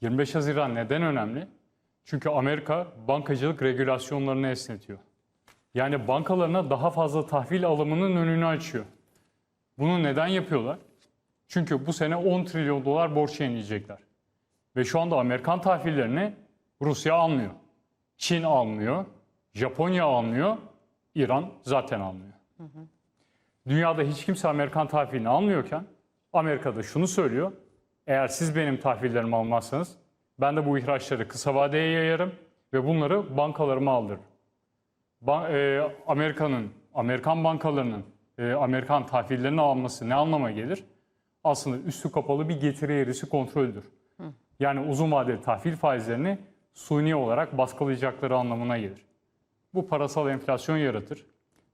25 Haziran neden önemli? Çünkü Amerika bankacılık regülasyonlarını esnetiyor. Yani bankalarına daha fazla tahvil alımının önünü açıyor. Bunu neden yapıyorlar? Çünkü bu sene 10 trilyon dolar borç yenileyecekler. Ve şu anda Amerikan tahvillerini Rusya almıyor. Çin almıyor. Japonya almıyor. İran zaten almıyor. Dünyada hiç kimse Amerikan tahvilini almıyorken Amerika'da şunu söylüyor. Eğer siz benim tahvillerimi almazsanız ben de bu ihraçları kısa vadeye yayarım ve bunları bankalarıma aldırırım. Ba- e, Amerika'nın, Amerikan bankalarının e, Amerikan tahvillerini alması ne anlama gelir? Aslında üstü kapalı bir getiri eğrisi kontroldür. Yani uzun vadeli tahvil faizlerini suni olarak baskılayacakları anlamına gelir. Bu parasal enflasyon yaratır.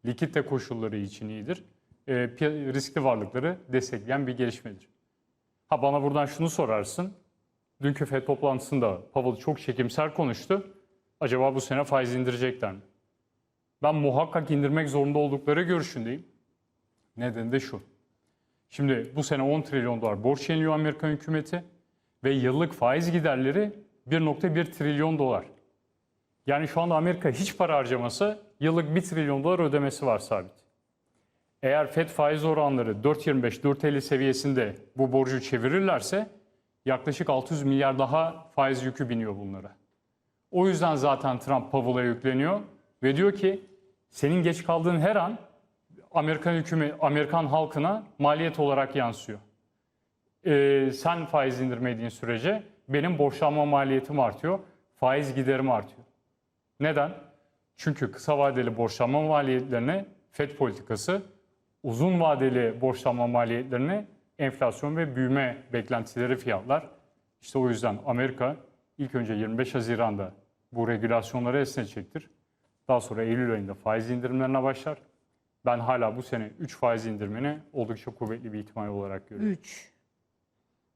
Likidite koşulları için iyidir. E, riskli varlıkları destekleyen bir gelişmedir. Ha bana buradan şunu sorarsın. Dünkü FED toplantısında Powell çok çekimser konuştu. Acaba bu sene faiz indirecekler mi? Ben muhakkak indirmek zorunda oldukları görüşündeyim. Nedeni de şu. Şimdi bu sene 10 trilyon dolar borç yeniliyor Amerikan hükümeti ve yıllık faiz giderleri 1.1 trilyon dolar. Yani şu anda Amerika hiç para harcamasa yıllık 1 trilyon dolar ödemesi var sabit. Eğer FED faiz oranları 4.25-4.50 seviyesinde bu borcu çevirirlerse yaklaşık 600 milyar daha faiz yükü biniyor bunlara. O yüzden zaten Trump Powell'a yükleniyor ve diyor ki senin geç kaldığın her an Amerikan hükümeti, Amerikan halkına maliyet olarak yansıyor. Ee, sen faiz indirmediğin sürece benim borçlanma maliyetim artıyor, faiz giderim artıyor. Neden? Çünkü kısa vadeli borçlanma maliyetlerine FED politikası, uzun vadeli borçlanma maliyetlerine enflasyon ve büyüme beklentileri fiyatlar. İşte o yüzden Amerika ilk önce 25 Haziran'da bu regülasyonları esnetecektir. Daha sonra Eylül ayında faiz indirimlerine başlar. Ben hala bu sene 3 faiz indirimini oldukça kuvvetli bir ihtimal olarak görüyorum. 3.